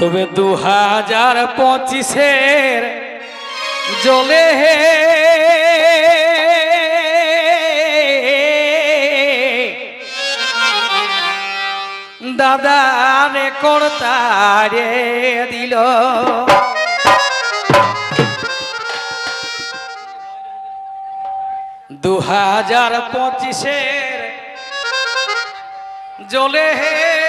তবে দু হাজার পঁচিশের জলে হে দাদা রে কর্তারে দিল। দু হাজার পঁচিশের জলে হে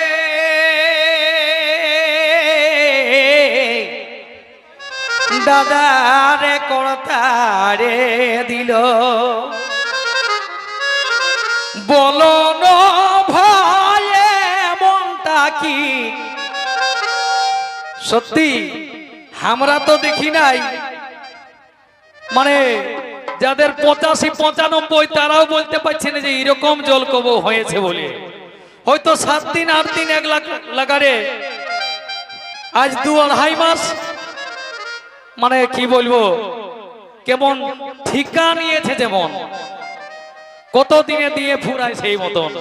দাদারে কর্তারে দিল। বলো ভাই মনটা কি? সত্যি, আমরা তো দেখি নাই। মানে যাদের পঁচাশি, পঁচানব্বই, তারাও বলতে পারছে না যে এরকম জল কব হয়েছে বলে। হয়তো সাত দিন, আট দিন এক লাগারে। আজ দু আড়াই মাস মানে কি বলব? কেমন ঠিকা নিয়েছে যেমন। কত দিনে দিয়ে ফুরায় সেই মতন।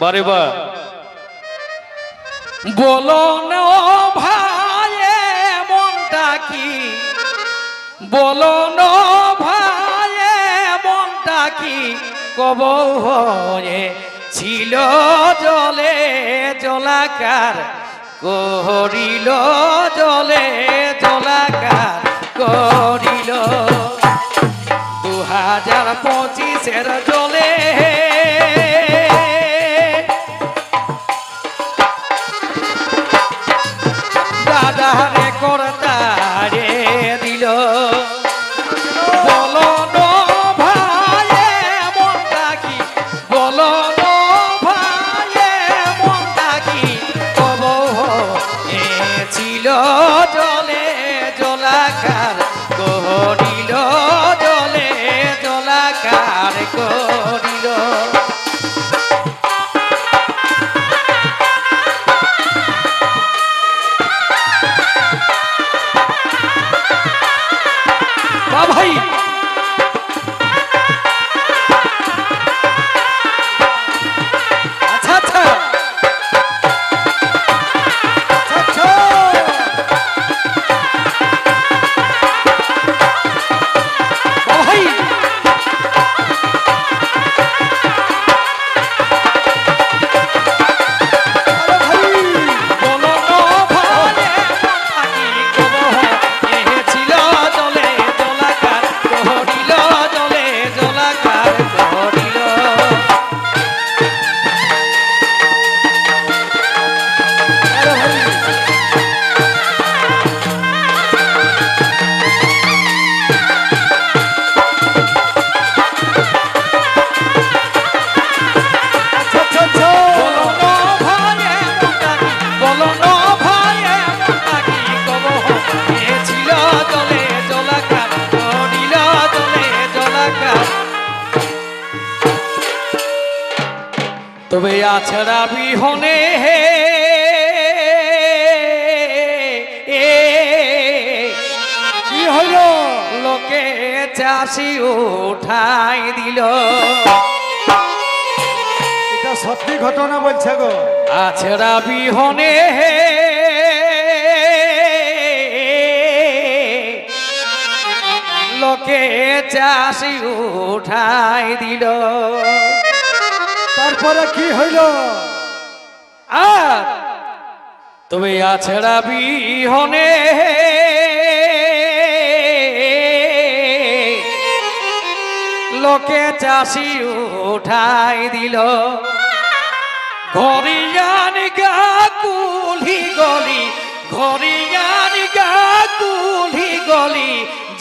বারে বা। বলো না ভাই মনটা কি? বলো না ভাই মনটা কি? কব হয়ে ছিল জলে জলাকার করিল জলে জলাকার করিল। দু হাজার পঁচিশের জলে তবে আছড়া বিহনে হে কি হইল? লোকে চাষি উঠাই দিল। এটা সত্যি ঘটনা বলছে গো। আছড়া বিহনে হে লোকে চাষি উঠাই দিল। তারপরে কি হইল? আর তবে আছড়া বিহনে। লোকে চাষি উঠাই দিল। ঘরিয়ান গা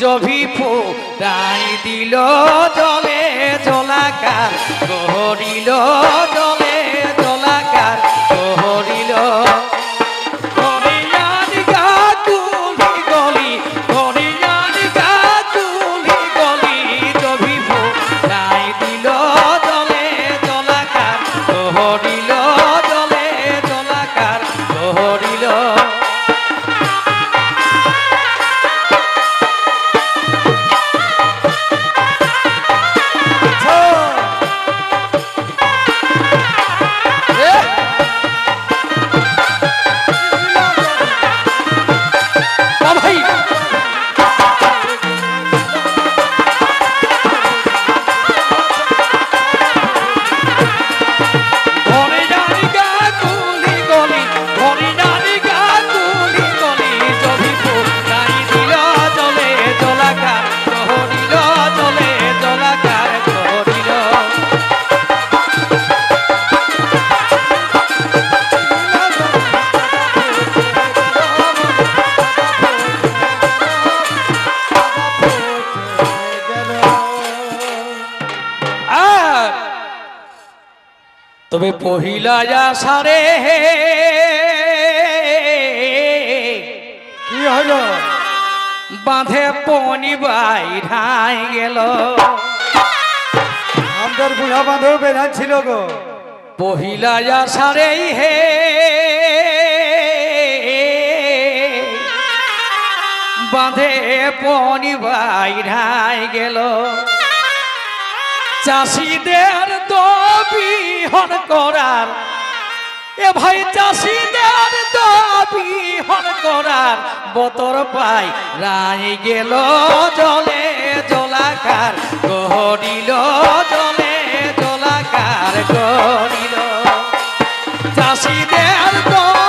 জভি ফুটাই দিল জলে জলাকার করিল জলে তবে পহিলা যা আষাঢ়ে কি হইল বাঁধে পনি বাইরাই গেল। আমাদের বুড়া বাঁধব বেড়ান ছিল গো। পহিলা আষাঢ়ে হে। বাঁধে পনি বাইরাই গেল। চাষিদের দবি হন করার। এ ভাই চাষিদের দাবি হন করার। বতর পাই রাই গেল জলে জলাকার। গহরিল জলে জলাকার, গহরিল। চাষিদের দবি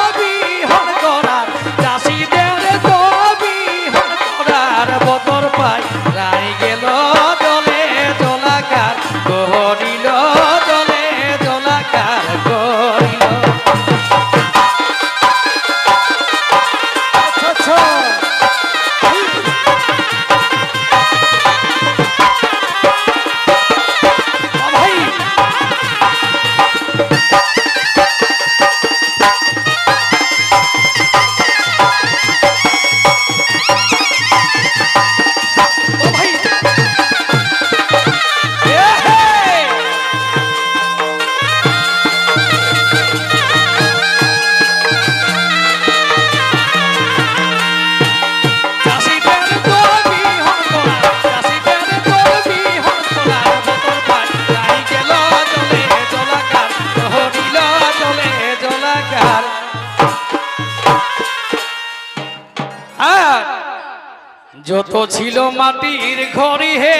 যত ছিল মাটির ঘড়ি হে।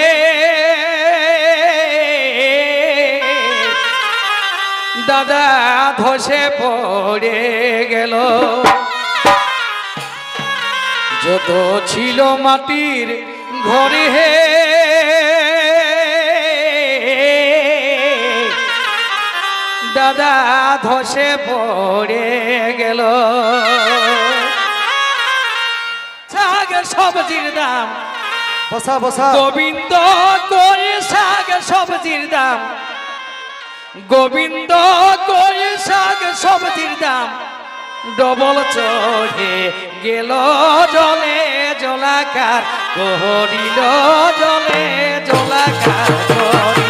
দাদা ধসে পড়ে গেল। যত ছিল মাটির ঘরে হে। দাদা ধসে পড়ে গেল। সবজির দাম। বসা বসা। গোবিন্দ করে শাক সবজির দাম। গোবিন্দ করে শাক সবজির দাম। ডবল চড়ে গেল জলে জলাকার কহরিল জলে জলাকার